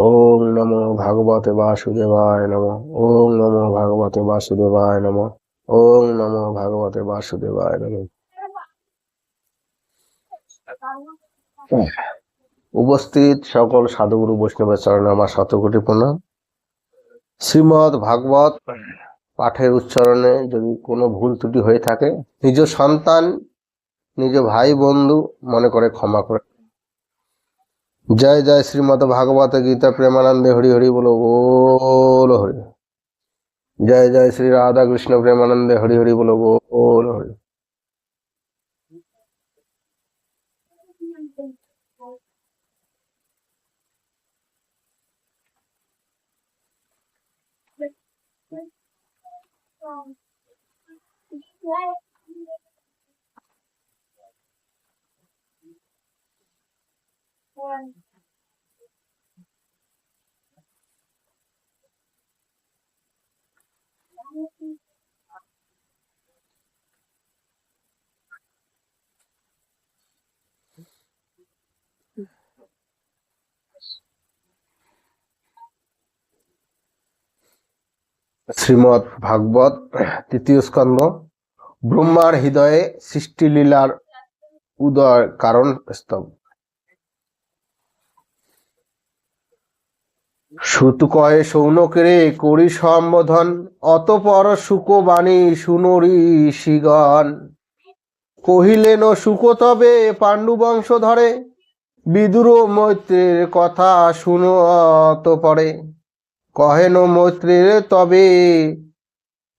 ওম নমো ভাগবতে বাসুদেবায় নম। ওম নমো ভাগবতে বাসুদেবায় নম। ওম নমো ভাগবতে বাসুদেবায় নম। উপস্থিত সকল সাধুগুরু বৈষ্ণবের চরণে আমার শতকোটি প্রণাম। শ্রীমদ ভাগবত পাঠের উচ্চারণে যদি কোনো ভুল ত্রুটি হয়ে থাকে, নিজ সন্তান, নিজ ভাই বন্ধু মনে করে ক্ষমা করে জয় জয় শ্রীমদ ভাগবত গীতা প্রেমানন্দে হরি হরি বলো বলো হরি জয় জয় শ্রী রাধা কৃষ্ণ প্রেমানন্দে হরি হরি বলো বলো হরি শ্রীমৎ ভাগবত তৃতীয় স্কন্দ ব্রহ্মার হৃদয়ে সৃষ্টি লীলার উদয় কারণ স্তব। সুত কয়ে সৌনকেরে করি সম্বোধন। অতপর সুকবাণী শুনরি শিগণ কহিলেন, সুক তবে পাণ্ডু বংশ ধরে বিদুর মৈত্রের কথা শুনো পরে কহেন, মৈত্রের তবে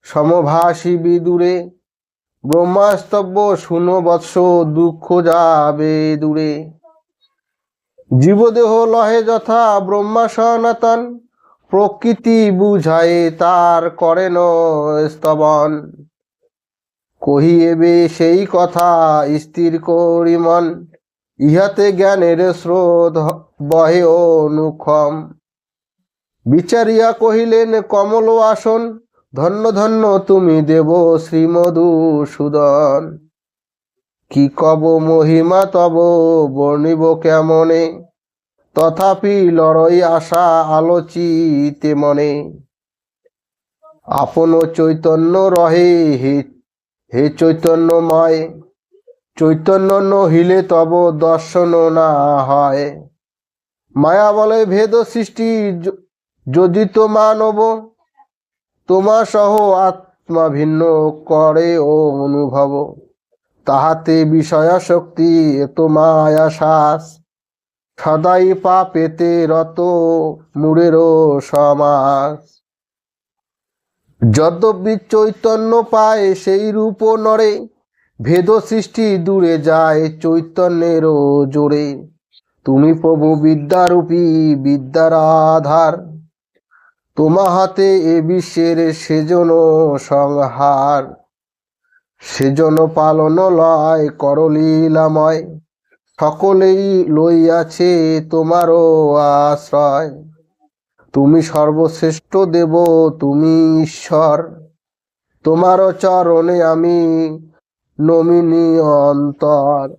সমভাষী বিদুরে, ব্রহ্মাস্তব্য শুনো বৎস দুঃখ যাবে দূরে। জীবদেহ লহে যথা ব্রহ্মা সনাতন প্রকৃতি বুঝায় তার করেন স্তবন। কহিয়েবে সেই কথা স্থির করি মন, ইহাতে জ্ঞানের স্রোত বহে অনুক্ষম। বিচারিয়া কহিলেন, কমল আসন, ধন্য ধন্য তুমি দেব শ্রীমধুসূদন। কি কব মহিমা তব বর্ণিব কেমনে? তথাপি লড়ই আশা আলোচিতে মনে। আপন চৈতন্য রহে হে হে চৈতন্য নহিলে তব দর্শন না হয়। মায়া বলে ভেদ সৃষ্টি যদি তো মানব তোমা সহ আত্মা ভিন্ন করে ও অনুভব। তাহাতে বিষয় শক্তি এত মায়া সদাই পাপেতে রত মুড়েরও সমাস। যদ্যপি চৈতন্য পায় সেই রূপ নরে ভেদ সৃষ্টি দূরে যায় চৈতন্যেরও জোরে। তুমি প্রভু বিদ্যারূপী বিদ্যার আধার তোমা হাতে এ বিশ্বের সেজন সংহার। সেজন পালন লয় করলীলাময়। সকলেই লইয়াছে তোমারও আশ্রয়। তুমি সর্বশ্রেষ্ঠ দেব, তুমি ঈশ্বর। তোমার চরণে আমি নমিনি অন্তর।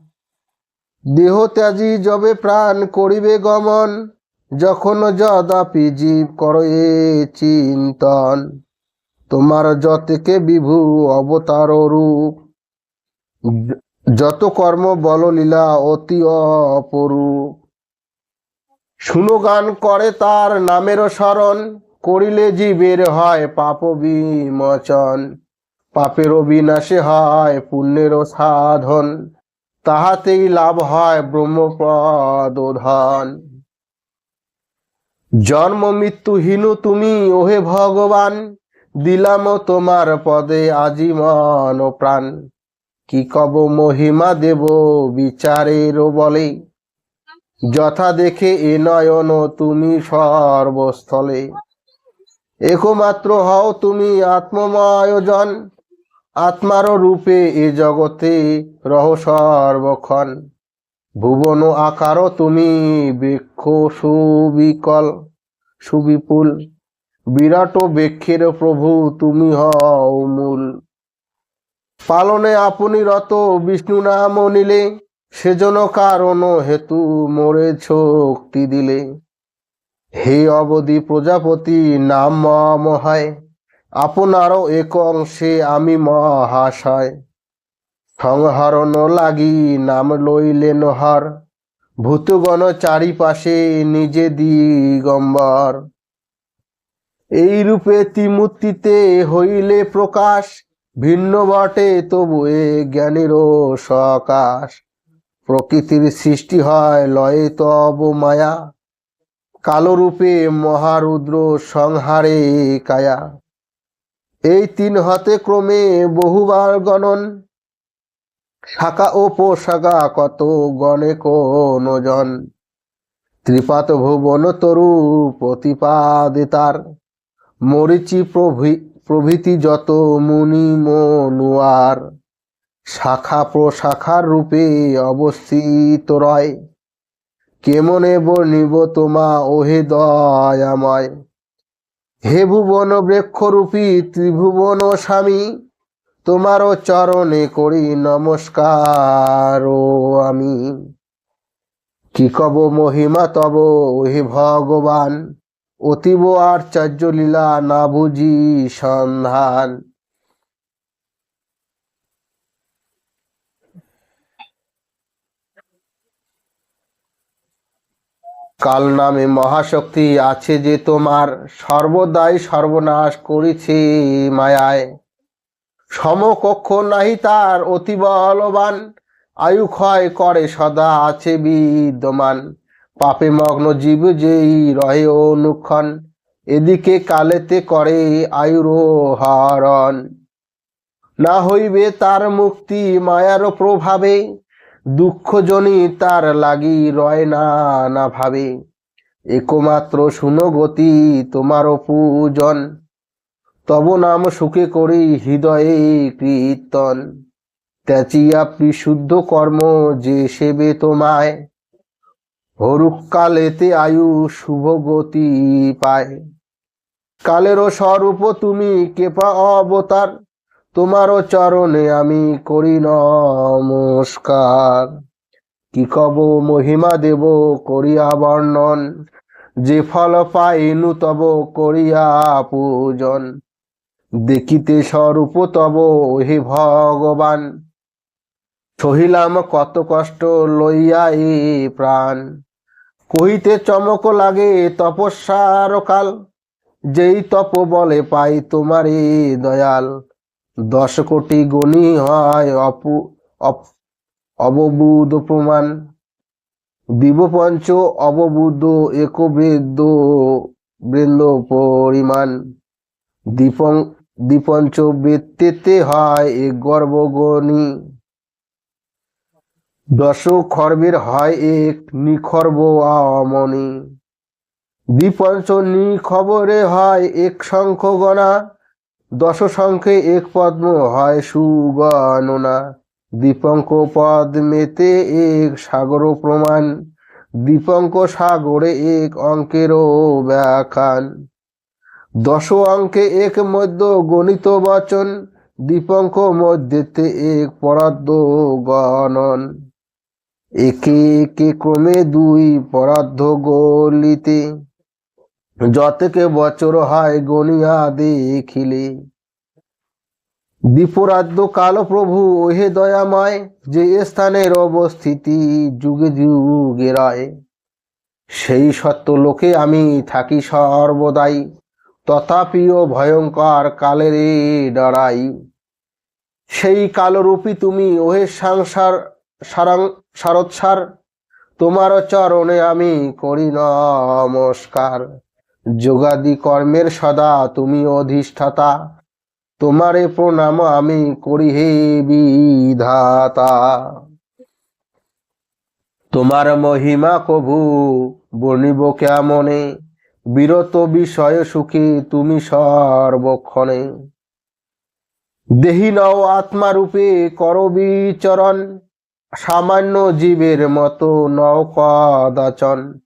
দেহ ত্যাজি যবে প্রাণ করিবে গমন, যখন যদাপি জীব করে চিন্তন। তোমার যতেকে বিভু অবতার রূপ যত কর্ম বল লীলা অতি অপরূপ। শুনো গান করে তার নামের স্মরণ, করিলে জীবের হয় পাপ বিমোচন। পাপেরও বিনাশে হয় পুণ্যেরও সাধন, তাহাতেই লাভ হয় ব্রহ্মপদ ধন জন্ম মৃত্যুহীন তুমি, ওহে ভগবান দিলাম তোমার পদে আজি আজীবন প্রাণ। কি কব মহিমা দেব বিচারের বলে। যথা দেখে এ নয়ন তুমি সর্বস্থলে। একমাত্র হও তুমি আত্মময়োজন। আত্মার রূপে এ জগতে রহ সর্বক্ষণ। ভুবন আকার তুমি বৃক্ষ সুবিকল, সুবিপুল। বিরাট বেক্ষের প্রভু, তুমি হও মূল। পালনে আপনি রত, বিষ্ণু নাম নিলে সেজন কারণ হেতু মোরে শক্তি দিলে। হে অবধি প্রজাপতি, নাম মম হয়, আপনারও এক অংশে আমি মহাশয়। সংহরণ লাগি, নাম লইলেন হর ভূতগণ চারিপাশে নিজে দিগম্বর। এই রূপে ত্রিমূর্তিতে হইলে প্রকাশ, ভিন্ন বটে তবু এ জ্ঞানেরও সকাশ। প্রকৃতির সৃষ্টি হয় লয়ে তব মায়া কালো রূপে মহারুদ্র সংহারে কায়া। এই তিন হতে ক্রমে বহুবার গণন, শাখা ও পোশাকা কত গণে কোন জন। ত্রিপাত ভুবন তরু প্রতিপাদে তার মরিচি প্রভৃ, প্রভৃতি যত মুনি মনুয়ার, শাখা প্রশাখার রূপে অবস্থিত রয়। কেমনে বর্ণিব তোমা ওহে দয়াময়? হে ভুবন বৃক্ষরূপী, ত্রিভুবন স্বামী, তোমারও চরণে করি নমস্কার আমি। কি কব মহিমা তব, হে ভগবান? অতীব আশ্চর্য লীলা না বুঝি সন্ধান। কাল নামে মহাশক্তি আছে যে তোমার, সর্বদাই সর্বনাশ করেছে মায়ায়। সমকক্ষ নাহি তার অতি বলবান আয়ু ক্ষয় করে সদা আছে বিদ্যমান। পাপে মগ্ন জীব যেই রহে অনুক্ষণ, এদিকে কালেতে করে আয়ুর হরণ না হইবে তার মুক্তি মায়ার প্রভাবে দুঃখজনী তার লাগি রয় না না ভাবে। একমাত্র শুনো গতি তোমারও পূজন, তব নাম সুখে করি হৃদয়ে কীর্তন। ত্যাচিয়া বিশুদ্ধ কর্ম যে সেবে তোমায় হরুক কালেতে আয়ু শুভ গতি পায়। কালেরও স্বরূপ তুমি কেপা অবতার, তোমারও চরণে আমি করি নমস্কার। কি কব মহিমা দেব করিয়া বর্ণন, যে ফল পাইনু তব করিয়া পূজন। দেখিতে স্বরূপ তব হে ভগবান সহিলাম কত কষ্ট লইয়া এ প্রাণ। কহিতে চমক লাগে তপস্যার কাল, যেই তপ বলে পাই তোমারে দয়াল। দশ কোটি গণি হয় অপু অববুধ প্রমাণ। দিবপঞ্চ অববুদ্ধ একবেদ্য বৃন্দ পরিমাণ। দীপং দ্বিপঞ্চ বেত্তেতে হয় এক গর্ভগণী দশ খর্বের হয় এক নিখর্ব আমনি। দ্বিপঞ্চ নিখবরে হয় এক শঙ্খ গণা দশ শঙ্খে এক পদ্ম হয় সুগণনা। দীপঙ্ক পদ্মেতে এক সাগর প্রমাণ, দীপঙ্ক সাগরে এক অঙ্কেরও ব্যাখ্যান। দশ অঙ্কে এক মধ্য গণিত বচন, দীপঙ্ক মধ্যেতে এক পরাদ্য গণন। একে একে ক্রমে দুই পরার্ধ গলিতে। যতকে বছর হয় গণিয়া দেখিলে। দীপরাদ্য কাল প্রভু ওহে দয়াময়, যে স্থানের অবস্থিতি যুগে যুগে রায়। সেই সত্য লোকে আমি থাকি সর্বদাই, তথাপিও ভয়ঙ্কর কালের ডরাই। সেই কালরূপী তুমি, ওহে সংসার সারাং সারৎসার তোমার চরণে আমি করি নমস্কার। যোগাদি কর্মের সদা, তুমি অধিষ্ঠাতা। তোমারে প্রণাম, আমি করি হে বিধাতা। তোমার মহিমা কভু বর্ণিব কেমনে? বিরত বিষয় সুখী, তুমি সর্বক্ষণে। দেহি নও আত্মারূপে কর বিচরণ সামান্য জীবের মতো নও কদাচন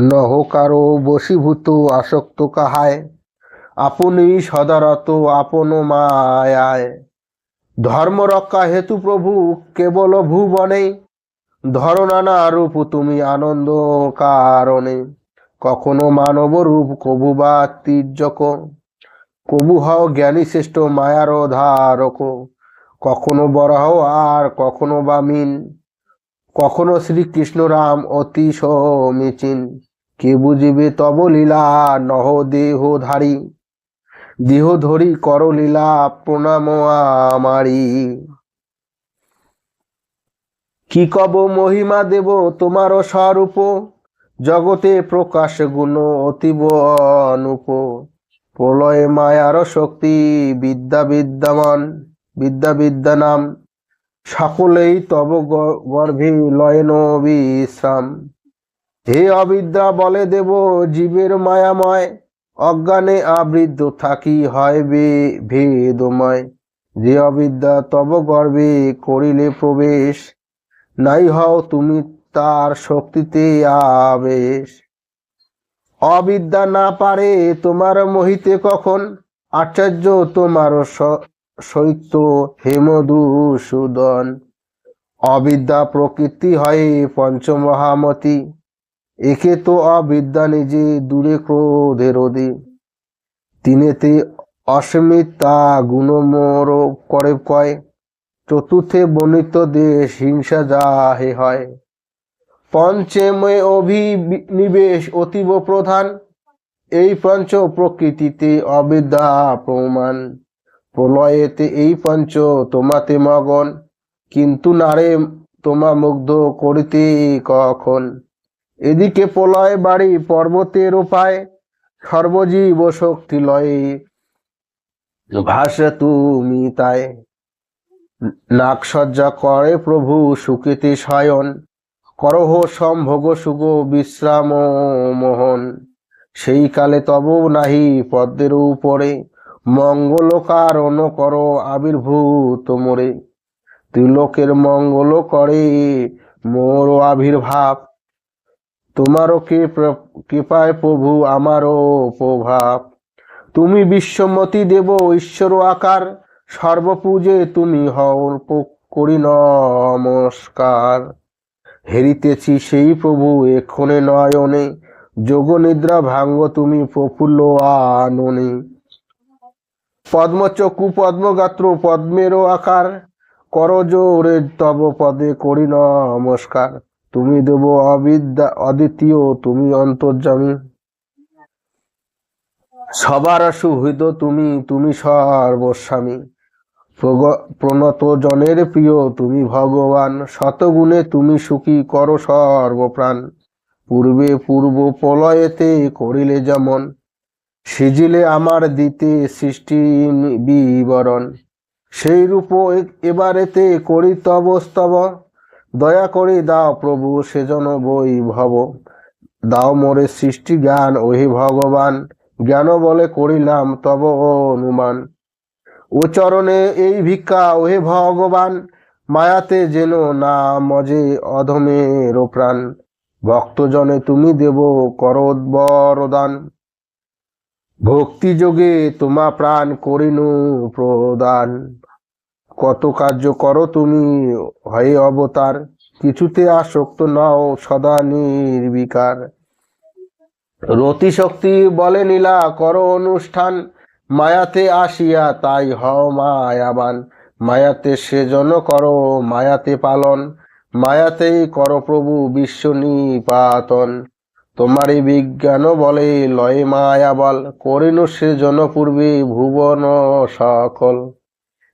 নহ কারও বশীভূত আসক্ত কাহায়? আপনি সদারত আপন মায়ায়। ধর্ম রক্ষা হেতু প্রভু কেবল ভুবনে। ধর নানা রূপ তুমি আনন্দ কারণে। কখনো মানব রূপ কবু বা তীর্যক। কবু হও জ্ঞানী শ্রেষ্ঠ মায়ার ধারক। কখনো বরাহ আর কখনো বা মিন। কখনো শ্রীকৃষ্ণ রাম অতি সমীচীন। কে বুঝিবে তব লীলা, নহ দেহধারী দেহ ধরি কর লীলা, প্রণাম আমারি কি কব মহিমা দেব তোমার স্বরূপ? জগতে প্রকাশ গুণ অতীব অনুপ। প্রলয় মায়ার শক্তি বিদ্যা বিদ্যমান। বিদ্যা বিদ্যা নাম সকলেই তব গর্ভে লয়ন বিশ্রাম হে অবিদ্যা, বলে দেব, জীবের মায়াময়, অজ্ঞানে আবৃদ্ধ থাকি হয় বে ভেদময়। যে অবিদ্যা, তব গর্ভে করিলে প্রবেশ, নাই হও তুমি তার শক্তিতে আবেশ। অবিদ্যা না পারে তোমার মোহিতে কখন আচার্য তোমার সৈত্য হেমদূষুদন। অবিদ্যা প্রকৃতি হয় পঞ্চমহামতি একে তো অবিদ্যা নিজে দূরে ক্রোধের অধি তিনেতে অস্মিতা গুণমোর করে কয়। চতুর্থে বর্ণিত দেশ হিংসা যাহে হয়। পঞ্চমে অভিনিবেশ অতীব প্রধান। এই পঞ্চ প্রকৃতিতে অবিদ্যা প্রমাণ। প্রলয়েতে এই পঞ্চ, তোমাতে মগন। কিন্তু নারে তোমা মুগ্ধ করিতে কখন? এদিকে প্রলয় বাড়ি পর্বতের উপায়, সর্বজীব শক্তি লয়ে ভাষা তুমি তাই। নাকসজ্জা করে প্রভু সুখেতে শয়ন, করহ সম্ভোগ সুগ বিশ্রাম মোহন। সেই কালে তব নাহি পদ্মের উপরে মঙ্গল কারণ কর আবির্ভূত মোরে। ত্রিলোকের মঙ্গল করে মোর আবির্ভাব। তোমারও কে কৃপায় প্রভু, আমারও প্রভাব। তুমি বিশ্বমতি দেব, ঈশ্বর আকার। সর্বপূজে তুমি হও, করি নমস্কার। হেরিতেছি সেই প্রভু, এক্ষণে নয়নে। যোগ নিদ্রা ভাঙ্গ তুমি প্রফুল্ল আননে। পদ্মচক্ষু পদ্মগাত্র পদ্মেরও আকার। করজোরে তব পদে করি নমস্কার। তুমি দেব অবিদ্যা, অদ্বিতীয়, তুমি অন্তর্যামী। সবার সুহৃদ তুমি তুমি সর্বস্বামী। প্রণত জনের প্রিয় তুমি ভগবান। শতগুণে তুমি সুখী, কর সর্বপ্রাণ। পূর্বে পূর্ব প্রলয়েতে করিলে যেমন সিজিলে আমার দিতে সৃষ্টি বিবরণ। সেই রূপ এবারেতে করি তব স্তব দয়া করে দাও প্রভু সেজন বই বৈভব। দাও মোরে সৃষ্টি জ্ঞান, ওহে ভগবান। জ্ঞান বলে করিলাম তব অনুমান। ও চরণে এই ভিক্ষা, ওহে ভগবান। মায়াতে যেন না মজে অধমের প্রাণ। ভক্তজনে তুমি দেব করোদ্বরদান ভক্তি যোগে তোমা প্রাণ করিনু প্রদান। কত কার্য করো তুমি হয়ে অবতার, কিছুতে আসক্ত নাও সদা নির্বিকার। রতি শক্তি বলে নীলা, করো অনুষ্ঠান, মায়াতে আসিয়া তাই হও মায়াবান। মায়াতে সেজন করো, মায়াতে পালন, মায়াতেই করো প্রভু বিশ্ব নিপাতন তোমারই বিজ্ঞান বলে, লয়ে মায়া বল, করিনু সে পূর্বে ভুবন সকল।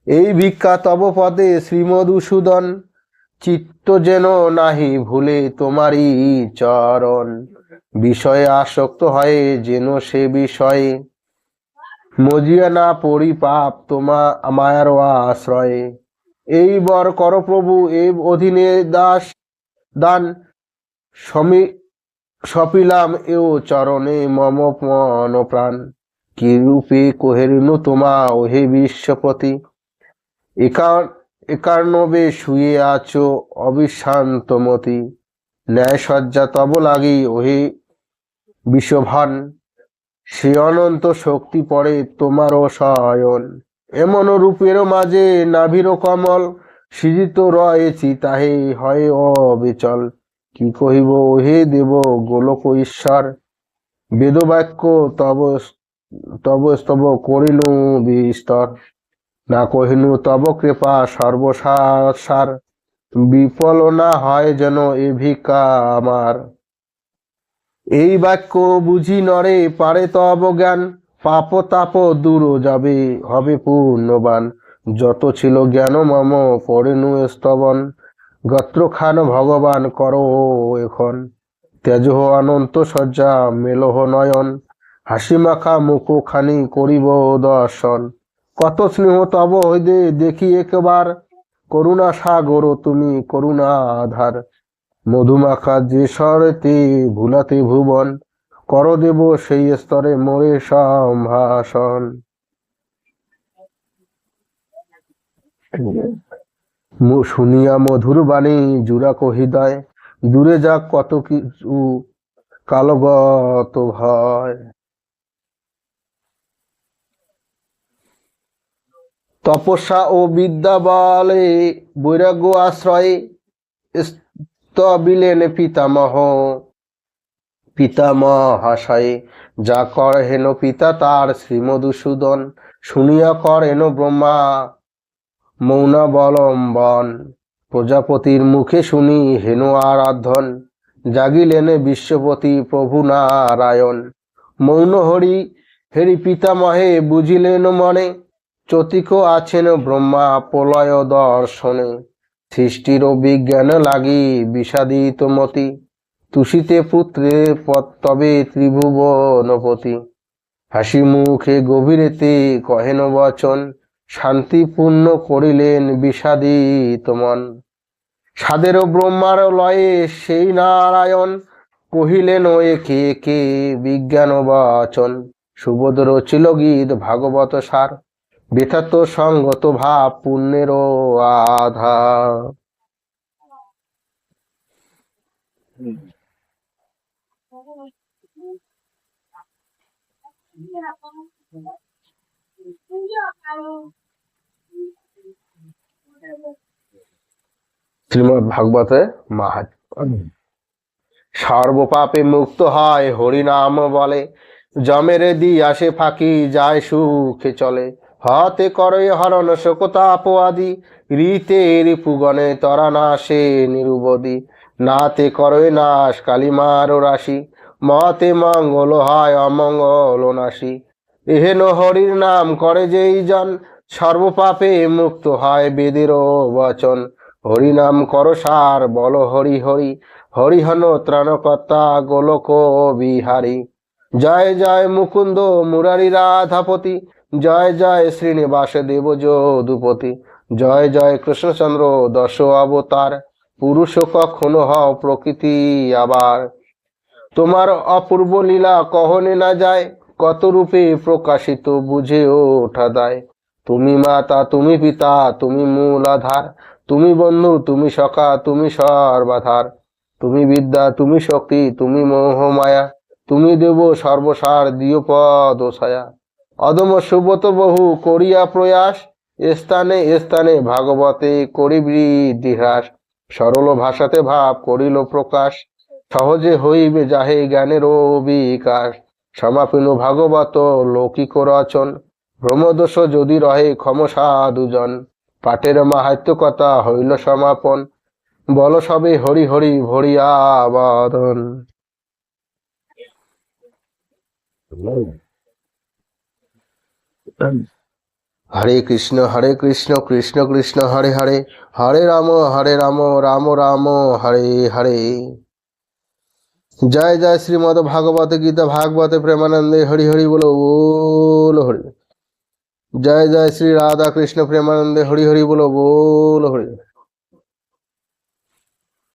এই ভিক্ষা তব পদে শ্রীমধুসূদন, চিত্ত যেন নাহি ভুলে তোমারই চরণ। বিষয়ে আসক্ত হয় যেন সে বিষয়ে মজিয়া না পড়ি পাপ তোমা, মায়ার আশ্রয়ে। এই বর কর প্রভু এই অধীনে দাস দান, সমী সপিলাম এও চরণে মম মন প্রাণ। কি রূপে কোহেরিনু তোমা, ওহে বিশ্বপতি? একার, একার্ণবে শুয়ে আছো অবিশ্রান্তমতি ন্যায় সজ্জা তব লাগি ওহে বিশ্বভান। সে অনন্ত শক্তি পড়ে তোমারও শয়ন। এমন রূপের মাঝে নাভির কমল সৃজিত রয়েছি তাহে, হয় অবিচল। কি কহিব? হে দেব, গোলক ঈশ্বর, বেদবাক্য তব তব স্তব করিনু বিস্তর। না কহিনু তব কৃপা সর্বসার সার বিফল না হয় যেন এ ভিক্ষা আমার। এই বাক্য বুঝি নরে, পারে তব জ্ঞান, পাপ তাপ দূর যাবে, হবে পূর্ণবান। যত ছিল জ্ঞান মম পড়েনু স্তবন। গত্র খান ভগবান করো এখন। তেজহ অনন্ত সজ্জা মেলহ নয়ন, হাসি মাখা মুখ খানি করিব দর্শন। কত স্নেহ তব হইদে দেখি একবার। করুণা সাগর তুমি করুণা আধার। মধুমাখা যে স্বরেতে ভুলাতে ভুবন, কর দেব সেই স্তরে মোরে সম্ভাষণ। শুনিয়া মধুর বাণী জুড়াক হৃদয় দূরে যাক কত কিছু কালগত ভয়। তপস্যা ও বিদ্যা বলে বৈরাগ্য আশ্রয়ে স্তবিলেন পিতামহ। পিতামহাশয়ে যা কর হেন পিতা তার শ্রীমধুসূদন, শুনিয়া কর হেন ব্রহ্মা মৌনাবলম্বন। প্রজাপতির মুখে শুনি হেন আরাধন জাগিলেন বিশ্বপতি প্রভু নারায়ণ। মৌন হরি, হেরি পিতামহে, বুঝিলেন মনে, চতিক আছেন ব্রহ্মা প্রলয় দর্শনে। সৃষ্টির বিজ্ঞান লাগি বিষাদিত মতি, তুষিতে পুত্রে তবে ত্রিভুবনপতি। হাসি মুখে গভীরেতে কহেন বচন শান্তিপূর্ণ করিলেন বিষাদিত মন। সাদের ব্রহ্মার লয়ে সেই নারায়ণ কহিলেন একে একে বিজ্ঞান বচন? সুবোধ রচিল গীত ভাগবত সার। বেথাত সঙ্গত ভাব পুণ্যের আধার ভাগবতে সর্বপাপে মুক্ত হয় হরিনাম বলে জমেরে দি আসে ফাঁকি যায় সুখে চলে। হতে করে হরণ শোকতাপ আদি রীতে রিপুগণে তরা নাশে নিরুবদি নাতে করে নাশ কালিমার রাশি, মতে মঙ্গল হয় অমঙ্গল নাশি। এহেন হরির নাম করে যেই জন, সর্বপাপে মুক্ত হয় বেদের বচন। হরি নাম কর সার, বল হরি হরি হরিহন ত্রাণকর্তা, গোলক বিহারী। জয় জয় মুকুন্দ, মুরারি রাধাপতি, জয় জয় শ্রীনিবাস দেব যদুপতি। জয় জয় কৃষ্ণচন্দ্র, দশ অবতার, পুরুষ কখনো হও প্রকৃতি আবার। তোমার অপূর্ব লীলা কহনে না যায় কত রূপে প্রকাশিত বুঝে ওঠা দায়? তুমি মাতা, তুমি পিতা, তুমি মূল আধার তুমি বন্ধু, তুমি সখা, তুমি সর্বাধার। তুমি বিদ্যা, তুমি শক্তি, তুমি মোহ মায়া তুমি দেব সর্বসার, দিয় পদ ছায়া। অদম সুব্রত বহু করিয়া প্রয়াস স্থানে স্থানে ভাগবতে করি বৃদ্ধি হ্রাস সরল ভাষাতে ভাব করিল প্রকাশ, সহজে হইবে যাহে জ্ঞানের বিকাশ সমাপীন ভাগবত লৌকিক রচন। ভ্রমদোষ যদি রহে ক্ষমসা দুজন পাঠের মাহাত্য কথা হইল সমাপন। বল সবে হরি হরি ভরিয়া হরে কৃষ্ণ হরে কৃষ্ণ কৃষ্ণ কৃষ্ণ, হরে হরে। হরে রাম হরে রাম রাম রাম, হরে হরে। জয় জয় শ্রীমদ ভাগবত গীতা, ভাগবত প্রেমানন্দে, হরি হরি বলো বোল হরি। জয় জয় শ্রী রাধা কৃষ্ণ প্রেমানন্দে, হরি হরি বলো বোল হরি।